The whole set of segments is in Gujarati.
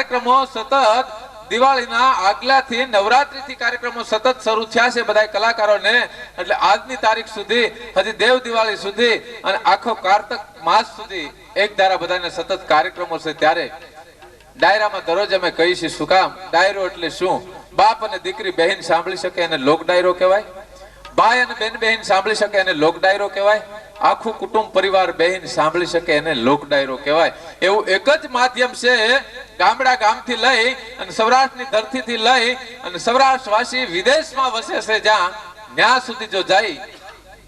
કાર્યક્રમો સતત દિવાળીના આગલાથી નવરાત્રીથી કાર્યક્રમો સતત શરૂ થયા છે બધા કલાકારોને. એટલે આજની તારીખ સુધી, હજી દેવ દિવાળી સુધી અને આખો કારતક માસ સુધી એક ધારા બધાને સતત કાર્યક્રમો છે ત્યારે. ડાયરામાં દરરોજ અમે કહીએ છીએ શું કામ? ડાયરો એટલે શું? બાપ અને દીકરી બહેન સાંભળી શકે એને લોક ડાયરો કહેવાય. ભાઈ અને બેન બહેન સાંભળી શકે એને લોક ડાયરો કહેવાય. આખું કુટુંબ પરિવાર બહેન સાંભળી શકે એને લોક ડાયરો કહેવાય. એવું એક જ માધ્યમ છે ગામડા ગામથી લઈ અને સૌરાષ્ટ્રની ધરતીથી લઈ અને સૌરાષ્ટ્રવાસી વિદેશમાં વસે છે જ્યાં, ત્યાં સુધી જો જાય,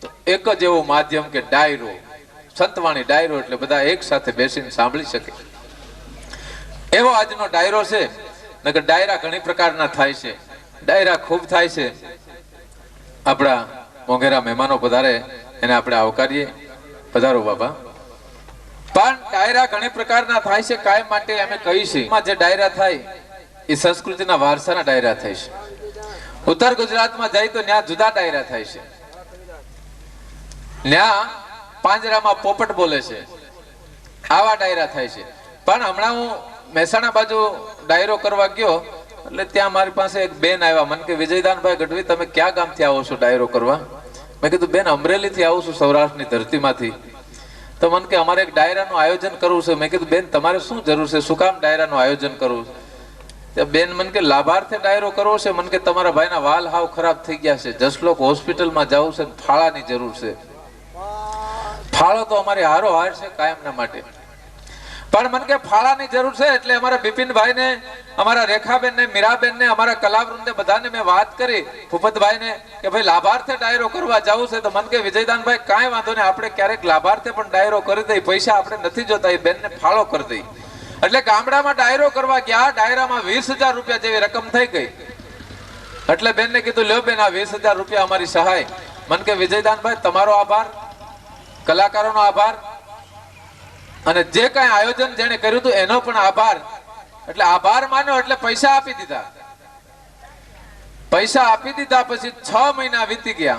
તો એક જ એવું માધ્યમ કે ડાયરો. સંતવાણી ડાયરો એટલે બધા એક સાથે બેસીને સાંભળી શકે. એવો આજનો ડાયરો છે, નકર ડાયરા ઘણી પ્રકારના થાય છે. ડાયરા ખૂબ થાય છે. આપણા મોંઘેરા મહેમાનો પધારે, એને આપણે આવકારીએ. પધારો બાબા. પણ ડાયરા ઘણી પ્રકારના થાય છે, કાયમ માટે અમે કહી છે જે ડાયરા થાય, એ સંસ્કૃતિના વારસાના ડાયરા થાય છે. ઉત્તર ગુજરાતમાં જાય તો ત્યાં જુદા ડાયરા થાય છે. ત્યાં પાંજરામાં પોપટ બોલે છે. આવા ડાયરા થાય છે. પણ હમણાં હું મહેસાણા બાજુ ડાયરો કરવા ગયો, એટલે ત્યાં મારી પાસે એક બેન આવ્યા. મને કે, વિજયદાનભાઈ ગઢવી, તમે ક્યાં ગામથી આવો છો ડાયરો કરવા? મેં કીધું, બેન, અમરેલીથી આવું છું સૌરાષ્ટ્રની ધરતીમાંથી. તો મને કે અમારે એક ડાયરાનું આયોજન કરવું છે. મેં કીધું, બેન, તમારે શું જરૂર છે? શું કામ ડાયરાનું આયોજન કરવું છે? બેન મને કે, લાભાર્થે ડાયરો કરવો છે. મને કે, તમારા ભાઈના વાલ હાવ ખરાબ થઈ ગયા છે. જસલોક હોસ્પિટલમાં જવું છે ફાળાની જરૂર છે. ફાળો તો અમારે હારો હાર છે કાયમના માટે. પણ મને કે ફાળાની જરૂર છે, એટલે અમારા બિપિનભાઈ ને અમારા રેખાબેન ને મીરાબેન ને અમારા કલાવૃંદે બધાને મેં વાત કરી. ભૂપતભાઈ ને કે ભાઈ, લાભાર્થે ડાયરો કરવા જવું છે, તો મને કે વિજયદાનભાઈ, કાંઈ વાંધો નહીં, આપણે ક્યારેક લાભાર્થે પણ ડાયરો કરી દઈ, પૈસા આપણે નથી જોતા, એ બેનને ફાળો કરી દઈ. એટલે ગામડામાં ડાયરો કરવા ગયા, ડાયરામાં વીસ હજાર રૂપિયા જેવી રકમ થઈ ગઈ. એટલે બેનને કીધું, લ્યો બેન, આ વીસ હજાર રૂપિયા અમારી સહાય. મને કે, વિજયદાનભાઈ, તમારો આભાર, કલાકારોનો આભાર અને જે કઈ આયોજન જેને કર્યું હતું, એનો પણ આભાર. એટલે આભાર માન્યો, એટલે પૈસા આપી દીધા. પૈસા આપી દીધા, પછી છ મહિના વીતી ગયા.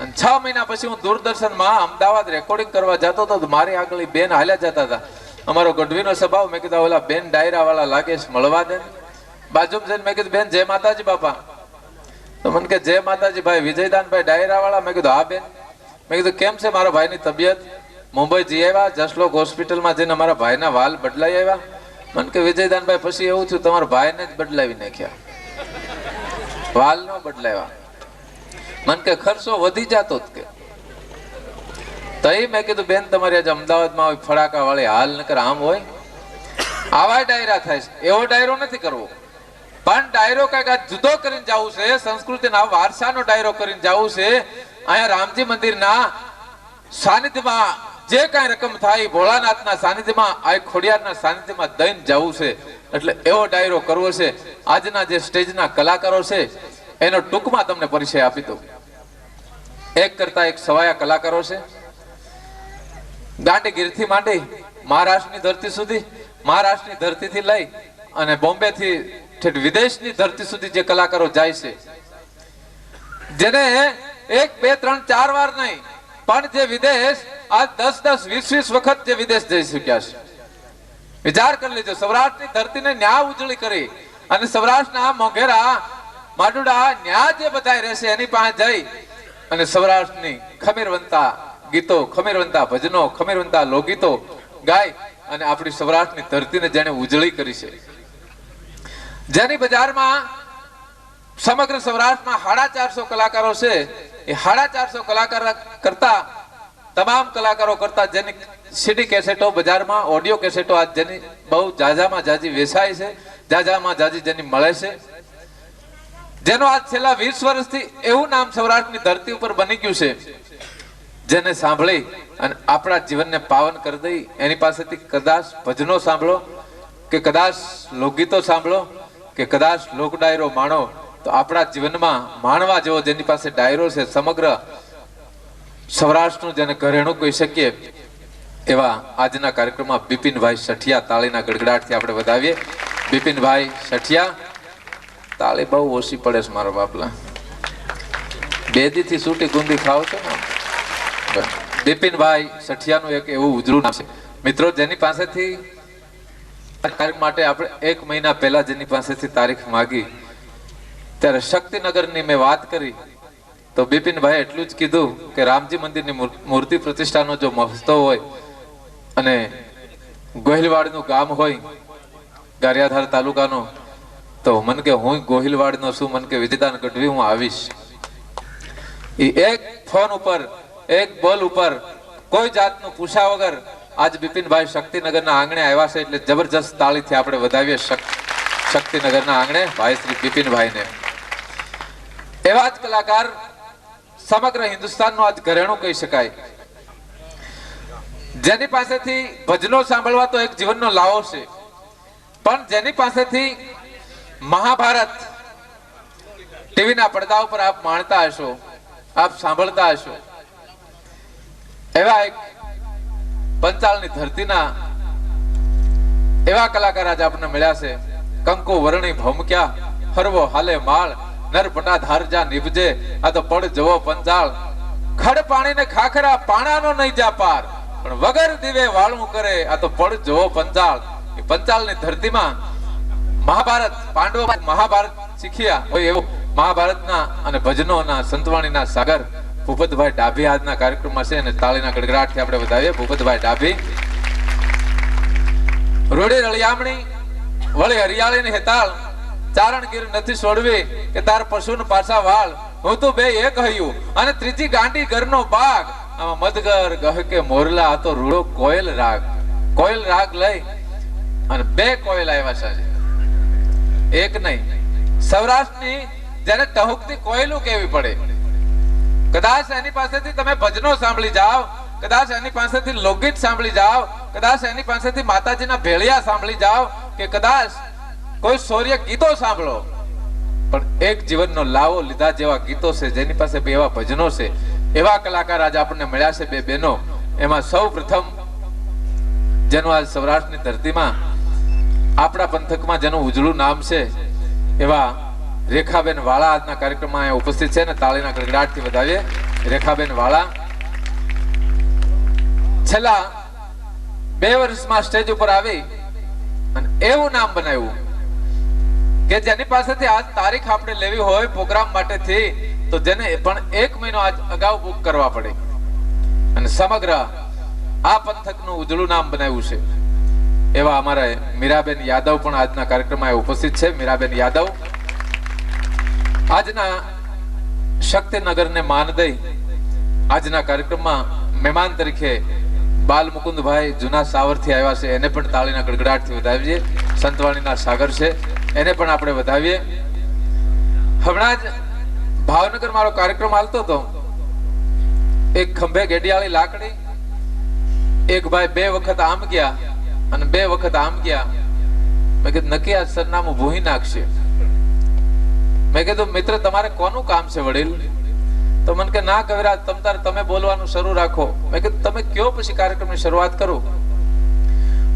અને છ મહિના પછી હું દૂરદર્શનમાં અમદાવાદ રેકોર્ડિંગ કરવા જતો હતો મારી આગળ બેન હાલ્યા જતા હતા. અમારો ગઢવીનો સ્વભાવ, મેં કીધા, ઓલા બેન ડાયરા વાળા લાગે મળવા દે. બાજુ જઈને મેં કીધું, બેન, જય માતાજી બાપા. તો મને કે, જય માતાજી ભાઈ, વિજયદાનભાઈ ડાયરા વાળા મેં કીધું, હા, બેન. મેં કીધું, કેમ છે મારા ભાઈની તબિયત? મુંબઈ જઈ આવ્યા, જસલોક હોસ્પિટલમાં જઈને અમારા ભાઈના વાલ બદલાઈ આવ્યા. મને કે, વિજયદાનભાઈ, પછી એવું થયું, તમારા ભાઈને જ બદલાવી નાખ્યા. વાલ ન બદલાવ્યા. મને કે, ખર્ચો વધી જતો જ કે. તઈ મેં કીધું, બેન, તમારી આજે અમદાવાદમાં હોય ફડાકા વાળી હાલ નકર આમ હોય. આવા ડાયરા થાય છે. એવો ડાયરો નથી કરવો. પણ ડાયરો કંઈક જુદો કરીને જવું છે, સંસ્કૃતિના વારસાનો ડાયરો કરીને જવું છે. અહીંયા રામજી મંદિરના સાનિધ્યમાં જે કાંઈ રકમ થાય ભોળાનાથના સાનિધ્યમાં, આ ખોડિયારના સાનિધ્યમાં દઈને જવું છે. એટલે એવો ડાયરો કરવો છે. આજના જે સ્ટેજના કલાકારો છે, એનો ટૂંકમાં તમને પરિચય આપી દઉં. એક કરતા એક સવાયા કલાકારો છે. દાંડીગીરથી માંડી મહારાષ્ટ્રની ધરતી સુધી, મહારાષ્ટ્રની ધરતીથી લઈ અને બોમ્બે થી ઠેઠ વિદેશની ધરતી સુધી જે કલાકારો જાય છે. જેને એક, બે, ત્રણ, ચાર વાર નહીં, પણ જે વિદેશ આ દસ દસ, વીસ વીસ વખત જે વિદેશ જઈ ચુક્યા છે. વિચાર કરી લેજો, સૌરાષ્ટ્રની ધરતીને ન્યા ઉજળી કરી અને સૌરાષ્ટ્રના મોઘેરા, માડુડા ન્યા જે બધા રહેશે એની પાસે જઈ અને સૌરાષ્ટ્રની ખમીરવંતા ગીતો, ખમીરવંતા ભજનો, ખમીરવંતા લોકગીતો ગાય અને આપણી સૌરાષ્ટ્રની ધરતીને જેને ઉજળી કરી છે. જેની બજારમાં સમગ્ર સૌરાષ્ટ્રમાં સાડા ચારસો કલાકારો છે. એ સાડા ચારસો કલાકાર કરતા તમામ કલાકારો કરતા જેની સીડી કેસેટો બજારમાં, ઓડિયો કેસેટો આજ જેની બહુ જાજામાં જાજી વેચાય છે જાજામાં જાજી જેની મળે છે. જેનો આજ છેલ્લા વીસ વર્ષથી એવું નામ સૌરાષ્ટ્રની ધરતી ઉપર બની ગયું છે, જેને સાંભળી અને આપણા જીવનને પાવન કરી દઈ. એની પાસેથી કદાચ ભજનો સાંભળો, કે કદાચ લોકગીતો સાંભળો, કે કદાચ લોક ડાયરો માણો, તો આપણા જીવનમાં માણવા જેવો જેની પાસે ડાયરો છે સમગ્ર સૌરાષ્ટ્રનું જેને ઘરેણું કહી શકીએ, એવા આજના કાર્યક્રમમાં બિપિનભાઈ સઠિયા તાળીના ગડગડાટથી આપણે વધાવીએ. બિપિનભાઈ સઠિયા, તાળી બહુ ઓછી પડે છે મારા બાપલા. બેદીથી સૂટી ગુંદી ખાવ છો ને બિપિનભાઈ સઠિયાનું એક એવું ઉજળું નામ છે. મિત્રો, જેની પાસેથી કાર્યક્રમ માટે આપણે એક મહિના પહેલા જેની પાસેથી તારીખ માગી, ત્યારે શક્તિનગરની મેં વાત કરી. તો બિપિનભાઈ એટલું જ કીધું કે રામજી મંદિરની મૂર્તિ પ્રતિષ્ઠાનો જો મહોત્સવ હોય અને ગોહિલવાડનું ગામ હોય, ગારિયાધાર તાલુકાનો, તો મન કે હું ગોહિલવાડનો છું, મન કે વિજયદાન ગઢવી હું આવીશ. એ એક ફોન ઉપર, એક બોલ ઉપર, કોઈ જાતનું પૂછા વગર આજ બિપિનભાઈ શક્તિનગરના આંગણે આવ્યા છે એટલે જબરજસ્ત તાળીથી આપણે વધાવીએ શક્તિનગરના આંગણે, ભાઈ શ્રી બિપિનભાઈને. એવા જ કલાકાર સમગ્ર હિન્દુસ્તાનનું આજ ઘરેણું કહી શકાય. જેની પાસેથી ભજનો સાંભળવા તો એક જીવનનો લાવો છે. પણ જેની પાસેથી મહાભારત ટીવીના પડદા ઉપર આપ માણતા હશો, આપ સાંભળતા હશો. એવા એક પંચાલની ધરતીના એવા કલાકાર આજે આપણને મળ્યા છે. કંકુ વર્ણી ભમક્યા, હરવો હાલે માળ નરપટા ધારજા નિભજે. આ તો પડ જવો પંચાળ ખડ પાણી ખાખરા પાણાનો નહીં જા પાર પણ વગર દીવે વાળું કરે, આ તો પડ જવો પંચાળ એ પંચાળની ધરતીમાં મહાભારત પાંડવો મહાભારત શીખ્યા. હોય એવો મહાભારતના અને ભજનોના, સંતવાણીના સાગર. ભૂપતભાઈ ડાભી આજના કાર્યક્રમમાં છે અને તાળીના ગડગડાટથી આપણે વધાવીએ. ભૂપતભાઈ ડાભી. રોડે રળિયામણી, વળી હરિયાળીની હેતાળ. ચારણગીર નથી છોડવી કે તાર પશુન પાછા વાળ. હું તો બે એક હયું. અને ત્રીજી ગાંડી ઘરનો બાગ. આમાં મધગર ગહકે મોરલા હતો રૂડો કોયલ રાગ. કોયલ રાગ લઈ અને બે કોયલ આવ્યા છે એક નહીં. સૌરાષ્ટ્રની જેને ટહુકતી કોયલું કેવી પડે? કદાચ એની પાસેથી તમે ભજનો સાંભળી જાઓ, કદાચ એની પાસેથી લોકગીત સાંભળી જાઓ, કદાચ એની પાસેથી માતાજીના ભેળિયા સાંભળી જાઓ, કે કદાચ કોઈ શૌર્ય ગીતો સાંભળો. પણ એક જીવનનો લાવો લીધા જેવા ગીતો છે, જેની પાસે બે એવા ભજનો છે. એવા કલાકાર આજે આપણને મળ્યા છે બે બહેનો. એમાં સૌ પ્રથમ જેનું આજ સૌરાષ્ટ્રની ધરતીમાં આપણા પંથકમાં જેનું ઉજળું નામ છે, એવા રેખાબેન વાળા આજના કાર્યક્રમમાં અહીંયા ઉપસ્થિત છે ને તાળીના ગડગડાટથી વધાવીએ. રેખાબેન વાળા. છેલ્લા બે વર્ષમાં સ્ટેજ ઉપર આવી અને એવું નામ બનાવ્યું. કે જેની પાસેથી આજ તારીખ આપણે લેવી હોય પ્રોગ્રામ માટેથી, તો જેને પણ એક મહિનો આજ અગાઉ બુક કરવા પડે. અને સમગ્ર આ પંથકનું ઉજળું નામ બનાવ્યું છે. એવા અમારા મીરાબેન યાદવ પણ આજના કાર્યક્રમમાં ઉપસ્થિત છે. મીરાબેન યાદવ, આજના શક્તિનગરને માન દઈ આજના કાર્યક્રમમાં મહેમાન તરીકે બાલ મુકુંદભાઈ જૂના સાવરથી આવ્યા છે. એને પણ તાળીના ગડગડાટથી વધાવીએ. સંતવાણીના સાગર છે. એને પણ આપણે વધાવીએ. હમણાં જ ભાવનગર મારો કાર્યક્રમ હાલતો હતો. એક ખંભે ગેડિયાળી લાકડી, એક ભાઈ બે વખત આમ ગયા અને બે વખત આમ ગયા. મેં કીધું, નક્કી આ સરનામું ભૂહી નાખશે. મેં કીધું, મિત્ર, તમારે કોનું કામ છે વડીલ? તો મને કે, ના કવિરાજ, તમ તારે, તમે બોલવાનું શરૂ રાખો. મેં કીધું, તમે કયો પછી કાર્યક્રમની શરૂઆત કરો?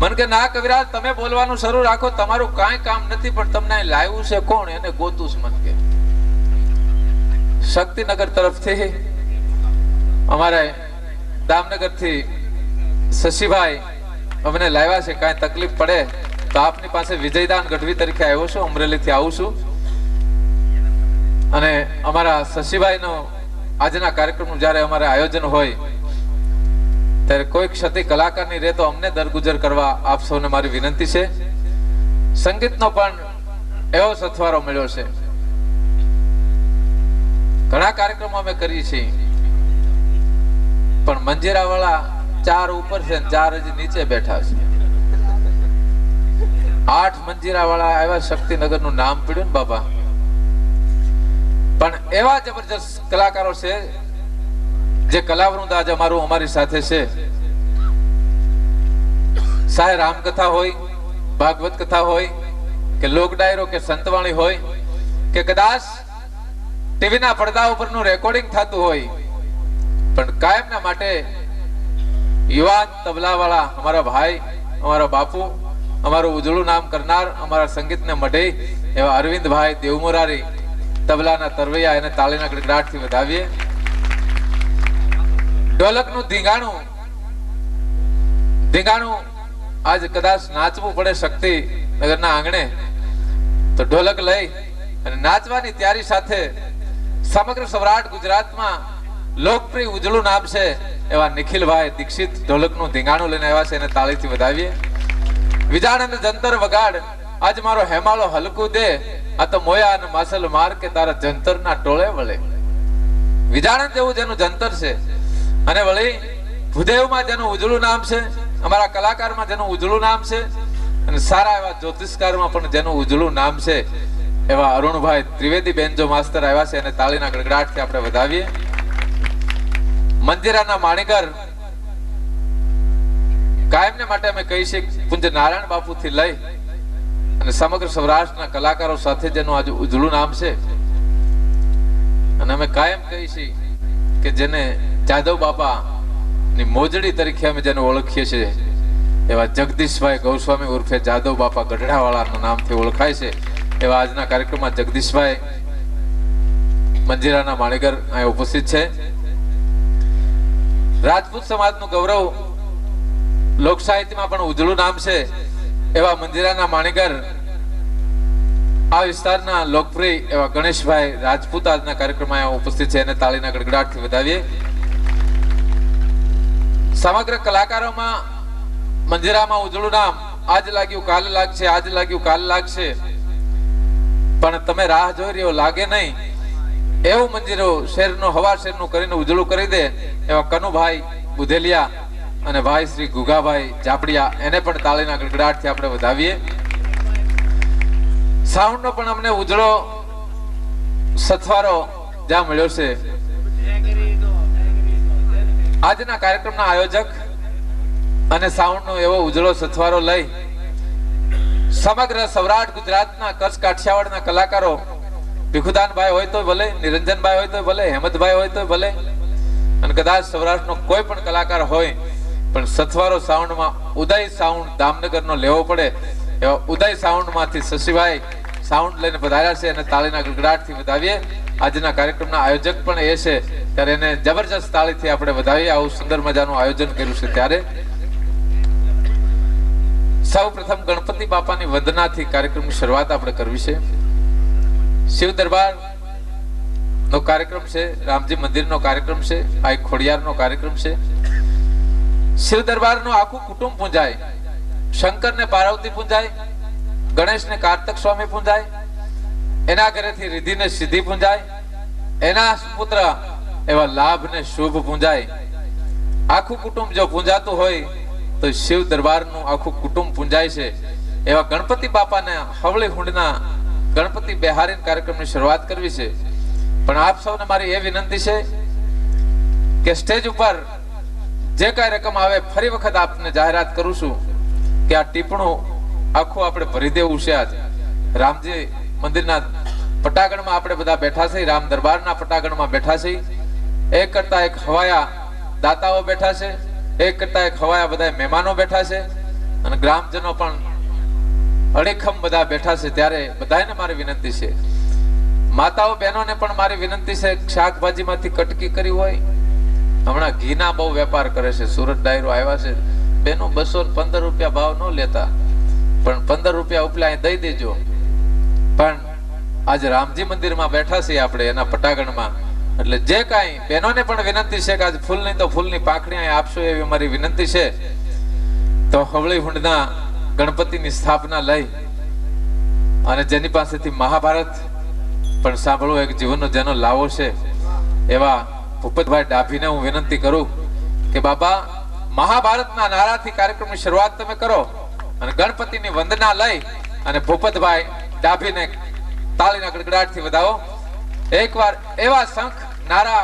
મને કે ના કવિરાજ, તમે બોલવાનું શરૂ રાખો, તમારું કાંઈ કામ નથી, પણ તમને લાવ્યું છે કોણ? એને ગોતું છે મને કે. શક્તિનગર તરફથી અમારે દામનગરથી શશીભાઈ અમને લાવ્યા છે, કાંઈ તકલીફ પડે તો આપની પાસે વિજયદાન ગઢવી તરીકે આવ્યો છું, અમરેલીથી આવું છું. અને અમારા શશીભાઈનો આજના કાર્યક્રમનું જ્યારે અમારે આયોજન હોય ત્યારે કોઈ ક્ષતિ કલાકારની રહે તો અમને દરગુજર કરવા આપ સૌને મારી વિનંતી છે. સંગીતનો પણ એવો સથવારો મળ્યો છે. ઘણા કાર્યક્રમો અમે કરીએ છીએ. પણ મંજીરા વાળા ચાર ઉપર છે ચાર હજી નીચે બેઠા છે. આઠ મંજીરા વાળા આવ્યા શક્તિનગરનું નામ પીડ્યું ને બાબા. પણ એવા જબરજસ્ત કલાકારો છે જે કલાવૃંદ આજે અમારું અમારી સાથે છે. સાહેબ, રામકથા હોય, ભાગવત કથા હોય, કે લોક ડાયરો, કે સંતવાણી હોય, કે કદાચ ટીવીના પડદા ઉપરનું રેકોર્ડિંગ થતું હોય, પણ કાયમના માટે યુવાન તબલાવાળા અમારા ભાઈ, અમારા બાપુ, અમારું ઉજળું નામ કરનાર અમારા સંગીતને મઢે એવા અરવિંદભાઈ દેવમોરારી તબલાના તરવૈયા એને તાળીના ગડગડાટથી વધાવીએ. ઢોલકનું ધીંગાણું. ધીંગાણું આજ કદાચ નાચવું પડે શક્તિ તો ઢોલક લઈ અને નાચવાની તૈયારી સાથે સમગ્ર સૌરાષ્ટ્ર ગુજરાતમાં લોકપ્રિય ઉજળું નામ છે એવા નિખિલભાઈ દીક્ષિત ઢોલકનું ધીંગાણું લઈને આવ્યા છે એને તાળીથી વધાવીએ. વિજાણંદ જંતર વગાડ, આજ મારો હેમાળો હલકું દે, આ તો મોયા અને માસલ માર કે તારા જંતરના ટોળે વળે. વિજાણંદ જેવું જેનું જંતર છે. અને વળી ભૂદેવમાં જેનું ઉજળું નામ છે, અમારા કલાકારમાં જેનું ઉજળું નામ છે, અને સારા એવા જ્યોતિષકારમાં પણ જેનું ઉજળું નામ છે, એવા અરુણભાઈ ત્રિવેદી બેન જો માસ્તર આવ્યા છે અને તાળીના ગડગડાટથી આપણે વધાવીએ. મંદિરાના માણીકર, કાયમને માટે અમે કહી છે પૂજ્ય નારાયણ બાપુથી લઈ, અને સમગ્ર સૌરાષ્ટ્રના કલાકારો સાથે જેનું આજે ઉજળું નામ છે. અને અમે કાયમ કહી છીએ કે જેને જાદવ બાપા ની મોજડી તરીકે અમે જેને ઓળખીએ છીએ, એવા જગદીશભાઈ ગૌસ્વામી ઉર્ફે જાદવ બાપા ગઢડાવાળાના નામથી ઓળખાય છે, એવા આજના કાર્યક્રમમાં જગદીશભાઈ મંજીરાના માણીગર અહીં ઉપસ્થિત છે. રાજપૂત સમાજનું ગૌરવ લોક સાહિત્યમાં પણ ઉજળું નામ છે, એવા મંદિરાના માણીગર, આ વિસ્તારના લોકપ્રિય એવા ગણેશભાઈ રાજપૂત આજના કાર્યક્રમમાં ઉપસ્થિત છે અને તાળીના ગડગડાટથી વધાવીએ. સમગ્ર કલાકારોમાં મંદિરામાં ઉજળું નામ. આજ લાગ્યું કાલે લાગશે, આજ લાગ્યું કાલ લાગશે. પણ તમે રાહ જોઈ રહ્યો, લાગે નહીં. એવું મંદિરો શેરનું, હવા શેરનું કરીને ઉજળું કરી દે એવા કનુભાઈ બુધેલિયા અને ભાઈ શ્રી ગુગાભાઈ જાપડિયા. એને પણ તાળીના ગડગડાટથી આપણે વધાવીએ. સાઉન્ડનો પણ અમને ઉજળો સથવારો જ્યાં મળ્યો છે. આજના કાર્યક્રમના આયોજક અને સાઉન્ડનો એવો ઉજળો સથવારો લઈ સમગ્ર સૌરાષ્ટ્ર ગુજરાતના કચ્છ કાઠિયાવાડના કલાકારો, ભીખુદાનભાઈ હોય તો ભલે, નિરંજનભાઈ હોય તો ભલે, હેમંતભાઈ હોય તો ભલે, અને કદાચ સૌરાષ્ટ્રનો કોઈ પણ કલાકાર હોય, પણ સથવારો સાઉન્ડમાં ઉદય સાઉન્ડ દામનગરનો લેવો પડે, એવા ઉદય સાઉન્ડમાંથી શશીભાઈ સાઉન્ડ લઈને પધાર્યા છે અને તાળીના ગડગડાટથી વધાવીએ. આજના કાર્યક્રમના આયોજક પણ એ છે. ત્યારે એને જબરજસ્ત તાળીથી આપણે વધાવી આવું સુંદર મજાનું આયોજન કર્યું છે ત્યારે. સૌ પ્રથમ ગણપતિ બાપાની વંદનાથી કાર્યક્રમની શરૂઆત આપણે કરવી છે. શિવ દરબાર નો કાર્યક્રમ છે, રામજી મંદિરનો કાર્યક્રમ છે, આ એક ખોડિયારનો કાર્યક્રમ છે. શિવ દરબારનું આખું કુટુંબ પૂંજાય. શંકરને પાર્વતી પૂંજાય, ગણેશને કાર્તક સ્વામી પૂંજાય, એના ઘરેથી રિધિને સિદ્ધિ પૂંજાય એના પુત્ર એવા લાભને શુભ પૂંજાય. આખું કુટુંબ જો પૂંજાતું હોય, તો શિવ દરબારનું આખું કુટુંબ પૂંજાય છે. એવા ગણપતિ બાપાને હવળી હુંડના ગણપતિ બિહારી કાર્યક્રમની શરૂઆત કરવી છે. પણ આપ સૌને મારી એ વિનંતી છે કે સ્ટેજ ઉપર જે કાંઈ રકમ આવે, ફરી વખત આપને જાહેરાત કરું છું કે આ ટીપણું આખું આપણે ભરી દેવું છે આજ. રામજી મંદિરના પટાગણમાં આપણે બધા બેઠા છે રામ દરબારના પટાગણમાં બેઠા છે એક કરતા એક હવાયા દાતાઓ બેઠા છે, એક કરતા એક હવાયા બધા મહેમાનો બેઠા છે અને ગ્રામજનો પણ અડીખમ બધા બેઠા છે, ત્યારે બધાને મારી વિનંતી છે. માતાઓ બહેનોને પણ મારી વિનંતી છે, શાકભાજીમાંથી કટકી કરી હોય. હમણાં ઘીના બહુ વેપાર કરે છે, સુરત ડાયરો આવ્યા છે. બેનો બસો પંદર રૂપિયા ભાવ ન લેતા, પણ પંદર રૂપિયા ઉપલા દઈ દેજો. પણ આજે રામજી મંદિરમાં બેઠા છીએ આપણે એના પટાગણમાં. એટલે જે કાંઈ, બહેનોને પણ વિનંતી છે કે આજ ફૂલની તો ફૂલની પાખડી અહીં આપશો એવી અમારી વિનંતી છે. તો હવળી હુંડના ગણપતિની સ્થાપના લઈ અને જેની પાસેથી મહાભારત પણ સાંભળવું એક જીવનનો જેનો લાવો છે, એવા ભૂપતભાઈ ડાભીને હું વિનંતી કરું કે બાબા, મહાભારતના નારાથી કાર્યક્રમની શરૂઆત તમે કરો અને ગણપતિની વંદના લઈ અને ભૂપતભાઈ ડાભીને તાળીના ગડગડાટથી વધાવો. એકવાર એવા શંખ, નારા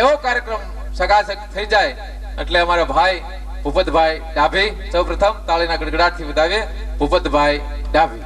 એવો કાર્યક્રમ સગાસગ થઈ જાય, એટલે અમારા ભાઈ ભૂપતભાઈ ડાભી સૌ પ્રથમ તાળીના ગડગડાટથી વધાવીએ. ભૂપતભાઈ ડાભી.